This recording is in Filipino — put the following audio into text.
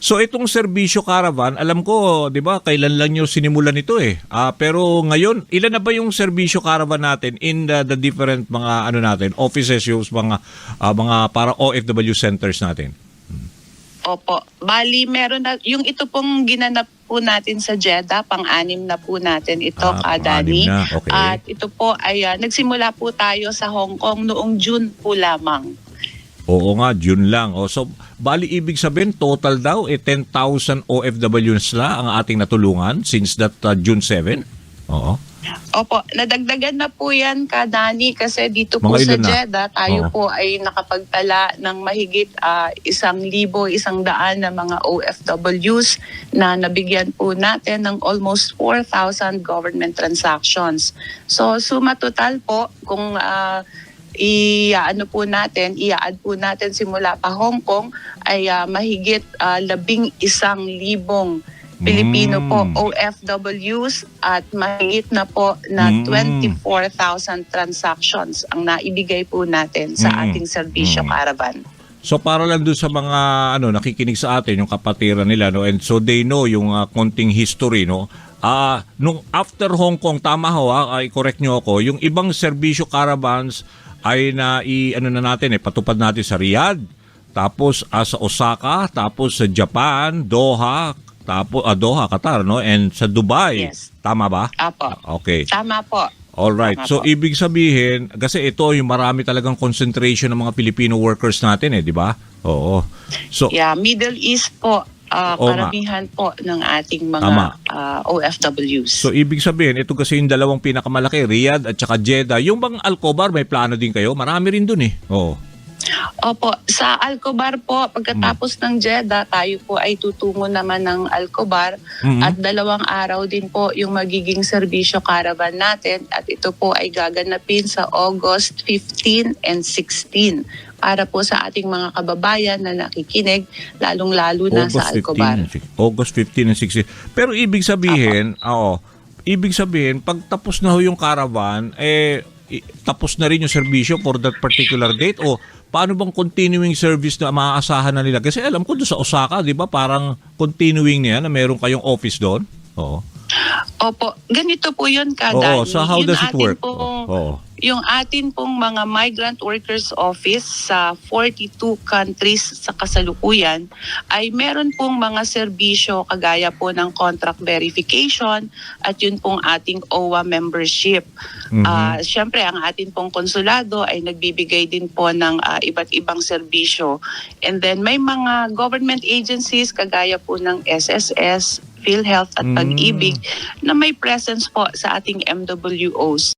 So itong serbisyo caravan, alam ko, 'di ba, kailan lang niyo sinimulan ito eh. Ah, pero ngayon, ilan na ba yung serbisyo caravan natin in the, the different mga ano natin, offices yung mga ah, mga para OFW centers natin? Opo. Bali, meron na, yung ito pong ginanap po natin sa Jeddah, pang-anim na po natin ito, Ah, Kadani. na, okay. At ito po ay, ah, nagsimula po tayo sa Hong Kong noong June po lamang. Oo nga, June lang. O, so, bali ibig sabihin, total daw, eh, 10,000 OFWs na ang ating natulungan since that ah, June 7? Oo. Opo, nadagdagan na po yan, Kadani, kasi dito po Mga sa na? Jeddah, tayo Oo. po ay nakapagtala ng mahigit ah, isang libo, isang daan na mga OFWs na nabigyan po natin ng almost 4,000 government transactions. So, suma total po, kung ah, i-ano po natin, i-add po natin simula pa Hong Kong, ay ah, mahigit ah, labing isang libong Pilipino po Mm. OFWs at mahigit na po na Mm. 24,000 transactions ang naibigay po natin sa Mm. ating serbisyo Mm. caravan. So para lang doon sa mga ano nakikinig sa atin yung kapatiran nila no and so they know yung ah, konting history no. Ah nung after Hong Kong tama ho ah, ay correct nyo ako yung ibang serbisyo caravans ay na i ano na natin eh patupad natin sa Riyadh tapos ah, sa Osaka tapos sa Japan Doha tapos ah, Doha Qatar no and sa Dubai Yes. tama ba? Apo. Okay. Tama po. All right. So ibig sabihin kasi ito yung marami talagang concentration ng mga Filipino workers natin eh, di ba? Oo. So Yeah, Middle East po, nga. karamihan po ng ating mga Tama. ah, OFWs. So ibig sabihin, ito kasi yung dalawang pinakamalaki, Riyadh at saka Jeddah. Yung bang Alcobar, may plano din kayo? Marami rin dun eh. Oo. Opo, sa Alcobar po, pagkatapos ng Jeddah, tayo po ay tutungo naman ng Alcobar Mhm. at dalawang araw din po yung magiging serbisyo caravan natin at ito po ay gaganapin sa August 15 and 16 para po sa ating mga kababayan na nakikinig, lalong-lalo na sa Alcobar. 15, August 15 and 16. Pero ibig sabihin, oo, ibig sabihin, pag tapos na ho yung caravan, eh, tapos na rin yung serbisyo for that particular date o paano bang continuing service na maaasahan na nila? Kasi alam ko doon sa Osaka, di ba, parang continuing niya na meron kayong office doon? Oo. Opo, ganito po yun Oo, kada. so how does it work? Pong, Oo. Yung atin pong mga migrant workers office sa 42 countries sa kasalukuyan ay meron pong mga serbisyo kagaya po ng contract verification at yun pong ating OWA membership. Mhm. Ah, Siyempre, ang atin pong konsulado ay nagbibigay din po ng ah, iba't ibang serbisyo. And then may mga government agencies kagaya po ng SSS, PhilHealth at Mm. Pag-ibig na may presence po sa ating MWOs.